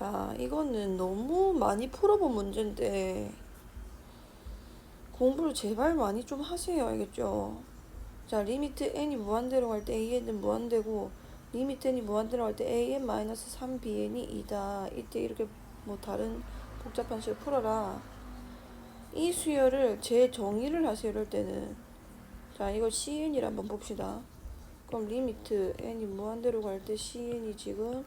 자, 이거는 너무 많이 풀어본 문제인데 공부를 제발 많이 좀 하세요. 알겠죠? 자, 리미트 n이 무한대로 갈 때 an은 무한대고 리미트 n이 무한대로 갈 때 an-3bn이 2다. 이때 이렇게 뭐 다른 복잡한 식을 풀어라. 이 수열을 재정의를 하세요. 이럴 때는 자, 이걸 cn이라 한번 봅시다. 그럼 리미트 n이 무한대로 갈 때 cn이 지금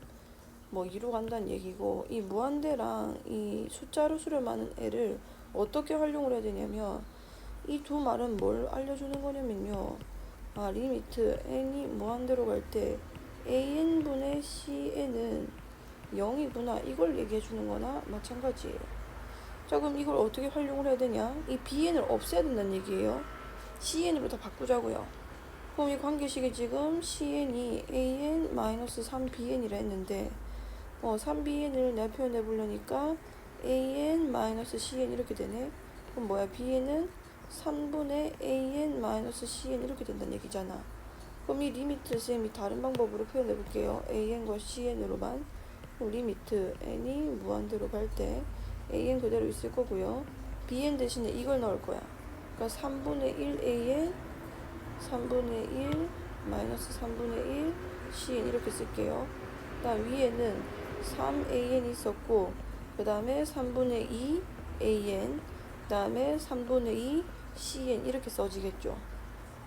뭐 2로 간다는 얘기고 이 무한대랑 이 숫자로 수렴하는 애를 어떻게 활용을 해야 되냐면 이 두 말은 뭘 알려주는 거냐면요. 아 리미트 n이 무한대로 갈 때 an분의 cn은 0이구나. 이걸 얘기해 주는 거나 마찬가지예요. 자 그럼 이걸 어떻게 활용을 해야 되냐? 이 bn을 없애야 된다는 얘기예요. cn으로 다 바꾸자고요. 그럼 이 관계식이 지금 cn이 an-3bn이라 했는데 어, 3bn을 내가 표현해 보려니까 an-cn 이렇게 되네. 그럼 뭐야? bn은 3분의 an-cn 이렇게 된다는 얘기잖아. 그럼 이 리미트 쌤이 다른 방법으로 표현해 볼게요. an과 cn으로만. 그럼 리미트 n이 무한대로 갈 때 an 그대로 있을 거고요. bn 대신에 이걸 넣을 거야. 그러니까 3분의 1 an 3분의 1 마이너스 3분의 1 cn 이렇게 쓸게요. 그 다음 위에는 3an 있었고 그 다음에 3분의 2 an 그 다음에 3분의 2 cn 이렇게 써지겠죠.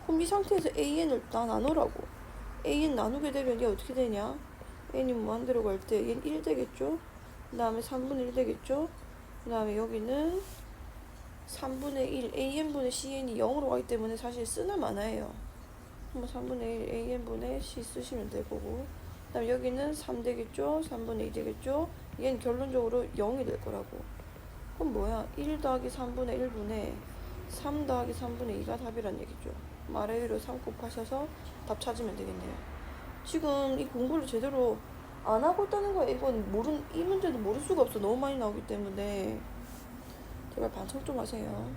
그럼 이 상태에서 an을 다 나누라고. An 나누게 되면 얘 어떻게 되냐? N이 무한대로 갈 때 얘는 1 되겠죠? 그 다음에 3분의 1 되겠죠? 그 다음에 여기는 3분의 1 an분의 cn이 0으로 가기 때문에 사실 쓰나 마나예요. 한번 3분의 1 an분의 c 쓰시면 될 거고. 그 다음 여기는 3 되겠죠? 3분의 2 되겠죠? 얘는 결론적으로 0이 될 거라고. 그럼 뭐야? 1 더하기 3분의 1분의 3 더하기 3분의 2가 답이란 얘기죠. 말의 위로 3 곱하셔서 답 찾으면 되겠네요. 지금 이 공부를 제대로 안 하고 있다는 거야. 이건 모른, 이 문제도 모를 수가 없어. 너무 많이 나오기 때문에. 제발 반성 좀 하세요.